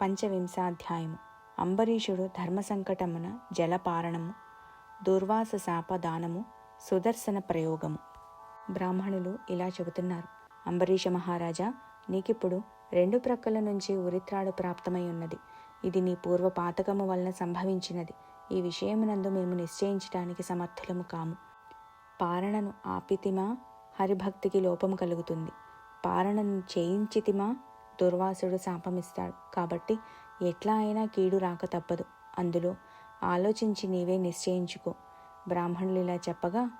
పంచవింశాధ్యాయము. అంబరీషుడు ధర్మ సంకటమున జలపారణము దుర్వాస శాప దానము సుదర్శన ప్రయోగము. బ్రాహ్మణులు ఇలా చెబుతున్నారు. అంబరీష మహారాజా నీకిప్పుడు రెండు ప్రక్కల నుంచి ఉరిత్రాడు ప్రాప్తమై ఉన్నది. ఇది నీ పూర్వ పాతకము వలన సంభవించినది. ఈ విషయమునందు మేము నిశ్చయించడానికి సమర్థులము కాము. పారణను ఆపితిమా? హరిభక్తికి లోపము కలుగుతుంది. పారణను చేయించితిమా? దుర్వాసుడు శాపమిస్తాడు. కాబట్టి ఎట్లా అయినా కీడు రాక తప్పదు. అందులో ఆలోచించి నీవే నిశ్చయించుకో. బ్రాహ్మణులు ఇలా చెప్పగా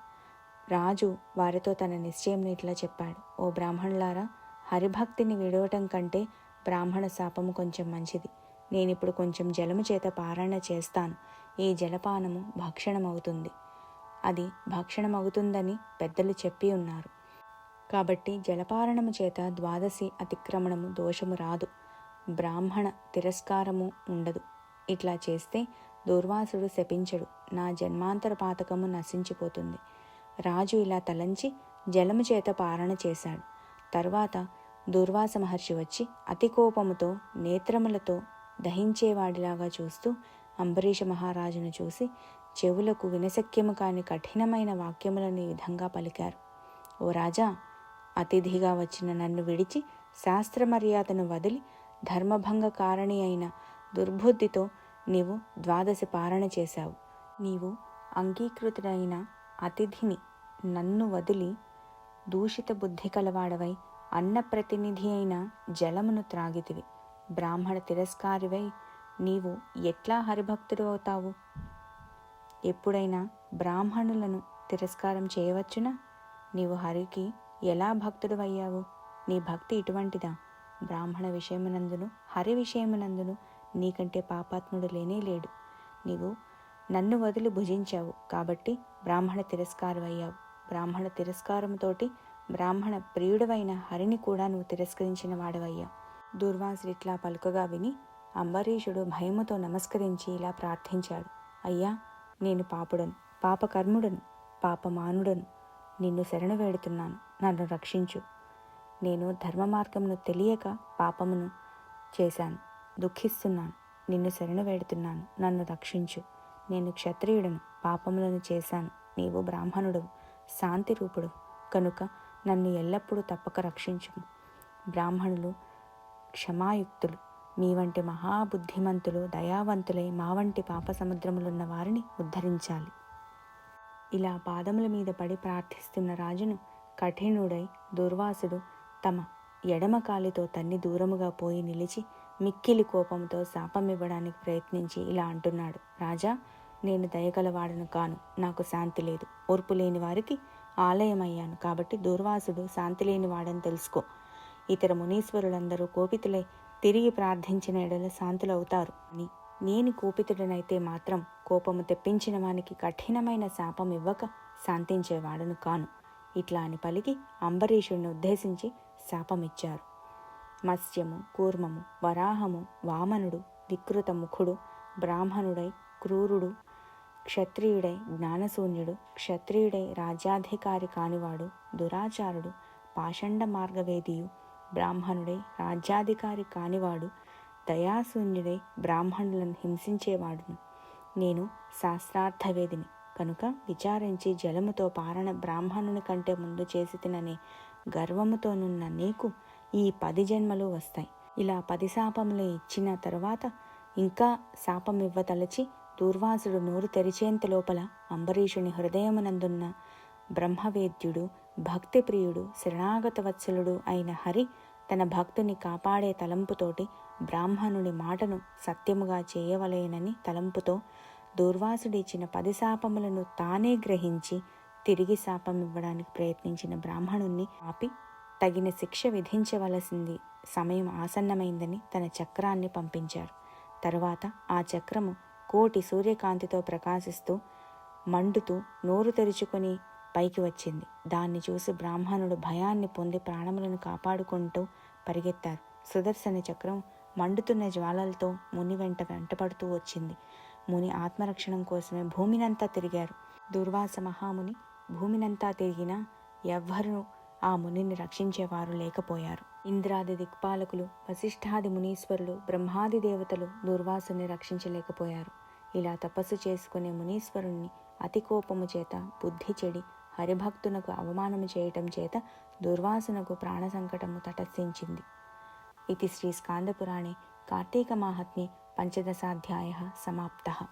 రాజు వారితో తన నిశ్చయం ఇట్లా చెప్పాడు. ఓ బ్రాహ్మణులారా హరిభక్తిని విడవటం కంటే బ్రాహ్మణ శాపము కొంచెం మంచిది. నేనిప్పుడు కొంచెం జలము చేత పారణ చేస్తాను. ఈ జలపానము భక్షణమవుతుంది. అది భక్షణమవుతుందని పెద్దలు చెప్పి ఉన్నారు. కాబట్టి జలపారణము చేత ద్వాదశి అతిక్రమణము దోషము రాదు. బ్రాహ్మణ తిరస్కారము ఉండదు. ఇట్లా చేస్తే దుర్వాసుడు శపించడు. నా జన్మాంతర పాతకము నశించిపోతుంది. రాజు ఇలా తలంచి జలము చేత పారణ చేశాడు. తర్వాత దుర్వాస మహర్షి వచ్చి అతి కోపముతో నేత్రములతో దహించేవాడిలాగా చూస్తూ అంబరీష మహారాజును చూసి చెవులకు వినశక్యము కాని కఠినమైన వాక్యములను ఈ విధంగా పలికారు. ఓ రాజా అతిథిగా వచ్చిన నన్ను విడిచి శాస్త్ర మర్యాదను వదిలి ధర్మభంగ కారణి అయిన దుర్బుద్ధితో నీవు ద్వాదశి పారణ చేశావు. నీవు అంగీకృతుడైన అతిథిని నన్ను వదిలి దూషిత బుద్ధి కలవాడవై అన్న ప్రతినిధి అయిన జలమును త్రాగితివి. బ్రాహ్మణ తిరస్కారివై నీవు ఎట్లా హరిభక్తుడు అవుతావు? ఎప్పుడైనా బ్రాహ్మణులను తిరస్కారం చేయవచ్చునా? నీవు హరికి ఎలా భక్తుడు అయ్యావు నీ భక్తి ఇటువంటిదా? బ్రాహ్మణ విషయమునందును హరి విషయమునందును నీకంటే పాపాత్ముడు లేనే లేడు. నీవు నన్ను వదిలి భుజించావు కాబట్టి బ్రాహ్మణ తిరస్కారం అయ్యావు బ్రాహ్మణ తిరస్కారంతోటి బ్రాహ్మణ ప్రియుడవైన హరిని కూడా నువ్వు తిరస్కరించిన వాడవయ్యావు. దుర్వాసుడు ఇట్లా పలుకగా విని అంబరీషుడు భయముతో నమస్కరించి ఇలా ప్రార్థించాడు. అయ్యా నేను పాపుడను పాపకర్ముడను పాపమానుడను నిన్ను శరణు వేడుతున్నాను. నన్ను రక్షించు. నేను ధర్మ మార్గమును తెలియక పాపమును చేశాను. దుఃఖిస్తున్నాను. నిన్ను శరణు వేడుతున్నాను. నన్ను రక్షించు. నేను క్షత్రియుడను. పాపములను చేశాను. నీవు బ్రాహ్మణుడు శాంతి రూపుడు. కనుక నన్ను ఎల్లప్పుడూ తప్పక రక్షించుము. బ్రాహ్మణులు క్షమాయుక్తులు. మీ వంటి మహాబుద్ధిమంతులు దయావంతులై మా వంటి పాప సముద్రములున్న వారిని ఉద్ధరించాలి. ఇలా పాదముల మీద పడి ప్రార్థిస్తున్న రాజును కఠినుడై దుర్వాసుడు తమ ఎడమ కాలితో తన్ని దూరముగా పోయి నిలిచి మిక్కిలి కోపంతో శాపమివ్వడానికి ప్రయత్నించి ఇలా అంటున్నాడు. రాజా నేను దయగలవాడను కాను. నాకు శాంతి లేదు. ఓర్పు లేని వారికి ఆలయమయ్యాను. కాబట్టి దుర్వాసుడు శాంతి లేని వాడని తెలుసుకో. ఇతర మునీశ్వరులందరూ కోపితులై తిరిగి ప్రార్థించిన ఎడల శాంతులవుతారు. అని నేను కోపితుడనైతే మాత్రం కోపము తెప్పించిన వానికి కఠినమైన శాపం ఇవ్వక శాంతించేవాడను కాను. ఇట్లా అని పలికి అంబరీషుడిని ఉద్దేశించి శాపమిచ్చారు. మత్స్యము కూర్మము వరాహము వామనుడు వికృత ముఖుడు బ్రాహ్మణుడై క్రూరుడు క్షత్రియుడై జ్ఞానశూన్యుడు క్షత్రియుడై రాజ్యాధికారి కానివాడు దురాచారుడు పాషండ మార్గవేదియు బ్రాహ్మణుడై రాజ్యాధికారి కానివాడు దయాశూన్యుడై బ్రాహ్మణులను హింసించేవాడును. నేను శాస్త్రార్థవేదిని. కనుక విచారించి జలముతో పారణ బ్రాహ్మణుని కంటే ముందు చేసి తినని గర్వముతోనున్న నీకు ఈ పది జన్మలు వస్తాయి. ఇలా పది శాపములు ఇచ్చిన తరువాత ఇంకా శాపం ఇవ్వతలచి దూర్వాసుడు నోరు తెరిచేంత లోపల అంబరీషుని హృదయమునందున్న బ్రహ్మవేద్యుడు భక్తిప్రియుడు శరణాగత వత్సలుడు అయిన హరి తన భక్తుని కాపాడే తలంపుతోటి బ్రాహ్మణుని మాటను సత్యముగా చేయవలేనని తలంపుతో దూర్వాసుడిచ్చిన పది శాపములను తానే గ్రహించి తిరిగి శాపం ఇవ్వడానికి ప్రయత్నించిన బ్రాహ్మణుణ్ణి ఆపి తగిన శిక్ష విధించవలసింది. సమయం ఆసన్నమైందని తన చక్రాన్ని పంపించారు తరువాత ఆ చక్రము కోటి సూర్యకాంతితో ప్రకాశిస్తూ మండుతూ నోరు తెరుచుకొని పైకి వచ్చింది. దాన్ని చూసి బ్రాహ్మణుడు భయాన్ని పొంది ప్రాణములను కాపాడుకుంటూ పరిగెత్తారు సుదర్శన చక్రం మండుతున్న జ్వాలలతో ముని వెంట వెంటపడుతూ వచ్చింది. ముని ఆత్మరక్షణం కోసమే భూమినంతా తిరిగారు. దుర్వాస మహాముని భూమినంతా తిరిగినా ఎవ్వరూ ఆ మునిని రక్షించేవారు లేకపోయారు. ఇంద్రాది దిక్పాలకులు వశిష్ఠాది మునీశ్వరులు బ్రహ్మాది దేవతలు దుర్వాసుని రక్షించలేకపోయారు. ఇలా తపస్సు చేసుకునే మునీశ్వరుణ్ణి అతి కోపము చేత బుద్ధి చెడి హరిభక్తునకు అవమానము చేయటం చేత దుర్వాసునకు ప్రాణ సంకటము తటస్థించింది. ఇది శ్రీ స్కాందపురాణే కార్తీక మాహత్మి पञ्चदशाध्यायः समाप्तः।